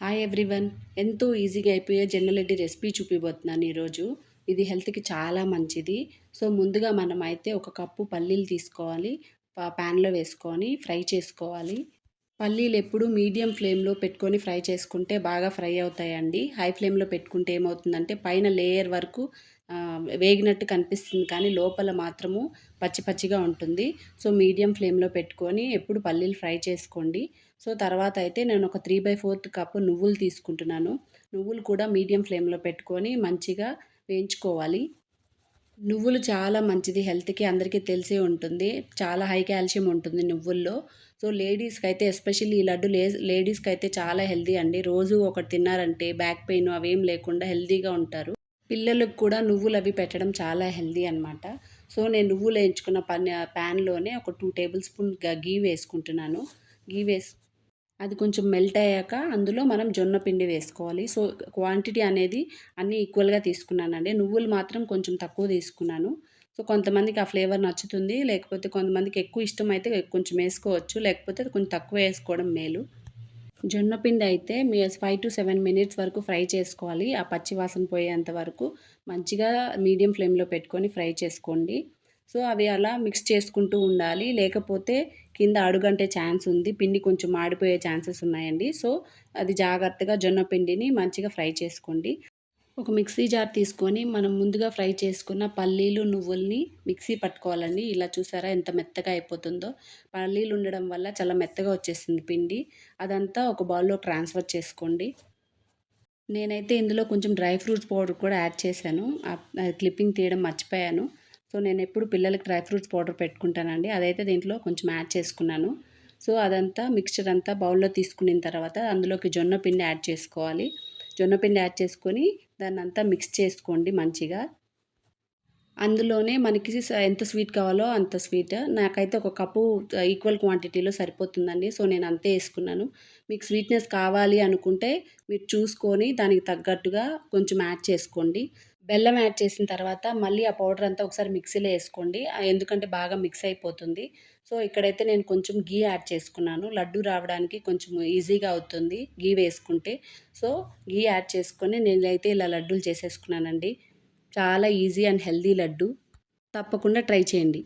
Hi everyone ఎంతో ఈజీగా అయిపోయే జొన్నలడ్డి రెసిపీ చూపిపోతున్నాను ఈరోజు. ఇది హెల్త్కి చాలా మంచిది. సో ముందుగా మనం అయితే ఒక కప్పు పల్లీలు తీసుకోవాలి. ప్యాన్లో వేసుకొని ఫ్రై చేసుకోవాలి. పల్లీలు ఎప్పుడు మీడియం ఫ్లేమ్లో పెట్టుకొని ఫ్రై చేసుకుంటే బాగా ఫ్రై అవుతాయండి. హై ఫ్లేమ్లో పెట్టుకుంటే ఏమవుతుందంటే పైన లేయర్ వరకు వేగినట్టు కనిపిస్తుంది కానీ లోపల మాత్రము పచ్చి పచ్చిగా ఉంటుంది. సో మీడియం ఫ్లేమ్లో పెట్టుకొని ఎప్పుడు పల్లీలు ఫ్రై చేసుకోండి. సో తర్వాత అయితే నేను ఒక త్రీ బై ఫోర్త్ కప్పు నువ్వులు తీసుకుంటున్నాను. నువ్వులు కూడా మీడియం ఫ్లేమ్లో పెట్టుకొని మంచిగా వేయించుకోవాలి. నువ్వులు చాలా మంచిది. హెల్త్కి అందరికీ తెలిసే ఉంటుంది. చాలా హై కాల్షియం ఉంటుంది నువ్వుల్లో. సో లేడీస్కి అయితే ఎస్పెషల్లీ ఈ లడ్డు లే లేడీస్కి అయితే చాలా హెల్దీ అండి. రోజు ఒకటి తిన్నారంటే బ్యాక్ పెయిన్ అవేం లేకుండా హెల్తీగా ఉంటారు. పిల్లలకు కూడా నువ్వులు అవి పెట్టడం చాలా హెల్దీ అనమాట సో నేను నువ్వులు వేయించుకున్న పన్ ప్యాన్లోనే ఒక టూ టేబుల్ స్పూన్ గీ వేసుకుంటున్నాను. గీ వేసి అది కొంచెం మెల్ట్ అయ్యాక అందులో మనం జొన్న పిండి వేసుకోవాలి. సో క్వాంటిటీ అనేది అన్నీ ఈక్వల్గా తీసుకున్నానండి. నువ్వులు మాత్రం కొంచెం తక్కువ తీసుకున్నాను. సో కొంతమందికి ఆ ఫ్లేవర్ నచ్చుతుంది. లేకపోతే కొంతమందికి ఎక్కువ ఇష్టం అయితే కొంచెం వేసుకోవచ్చు. లేకపోతే కొంచెం తక్కువ వేసుకోవడం మేలు. జొన్న పిండి అయితే మీ ఫైవ్ టు సెవెన్ మినిట్స్ వరకు ఫ్రై చేసుకోవాలి. ఆ పచ్చి వాసన పోయేంత వరకు మంచిగా మీడియం ఫ్లేమ్లో పెట్టుకొని ఫ్రై చేసుకోండి. సో అవి అలా మిక్స్ చేసుకుంటూ ఉండాలి. లేకపోతే కింద అడుగంటే ఛాన్స్ ఉంది. పిండి కొంచెం మాడిపోయే ఛాన్సెస్ ఉన్నాయండి. సో అది జాగ్రత్తగా జొన్న పిండిని మంచిగా ఫ్రై చేసుకోండి. ఒక మిక్సీ జార్ తీసుకొని మనం ముందుగా ఫ్రై చేసుకున్న పల్లీలు నువ్వుల్ని మిక్సీ పట్టుకోవాలండి. ఇలా చూసారా ఎంత మెత్తగా అయిపోతుందో. పల్లీలు ఉండడం వల్ల చాలా మెత్తగా వచ్చేసింది పిండి. అదంతా ఒక బౌల్లో ట్రాన్స్ఫర్ చేసుకోండి. నేనైతే ఇందులో కొంచెం డ్రై ఫ్రూట్స్ పౌడర్ కూడా యాడ్ చేశాను. క్లిప్పింగ్ తీయడం మర్చిపోయాను. సో నేను ఎప్పుడు పిల్లలకి డ్రై ఫ్రూట్స్ పౌడర్ పెట్టుకుంటానండి. అదైతే దీంట్లో కొంచెం యాడ్ చేసుకున్నాను. సో అదంతా మిక్చర్ అంతా బౌల్లో తీసుకున్న తర్వాత అందులోకి జొన్న పిండి యాడ్ చేసుకోవాలి. జొన్న పిండి యాడ్ చేసుకొని దాన్ని అంతా మిక్స్ చేసుకోండి మంచిగా. అందులోనే మనకి ఎంత స్వీట్ కావాలో అంత స్వీట్. నాకైతే ఒక కప్పు ఈక్వల్ క్వాంటిటీలో సరిపోతుందండి. సో నేను అంతే వేసుకున్నాను. మీకు స్వీట్నెస్ కావాలి అనుకుంటే మీరు చూసుకొని దానికి తగ్గట్టుగా కొంచెం యాడ్ చేసుకోండి. బెల్లం యాడ్ చేసిన తర్వాత మళ్ళీ ఆ పౌడర్ అంతా ఒకసారి మిక్సీలో వేసుకోండి. ఎందుకంటే బాగా మిక్స్ అయిపోతుంది. సో ఇక్కడైతే నేను కొంచెం గీ యాడ్ చేసుకున్నాను. లడ్డు రావడానికి కొంచెం ఈజీగా అవుతుంది గీ వేసుకుంటే. సో గీ యాడ్ చేసుకొని నేనైతే ఇలా లడ్డూలు చేసేసుకున్నానండి. చాలా ఈజీ అండ్ హెల్దీ లడ్డు. తప్పకుండా ట్రై చేయండి.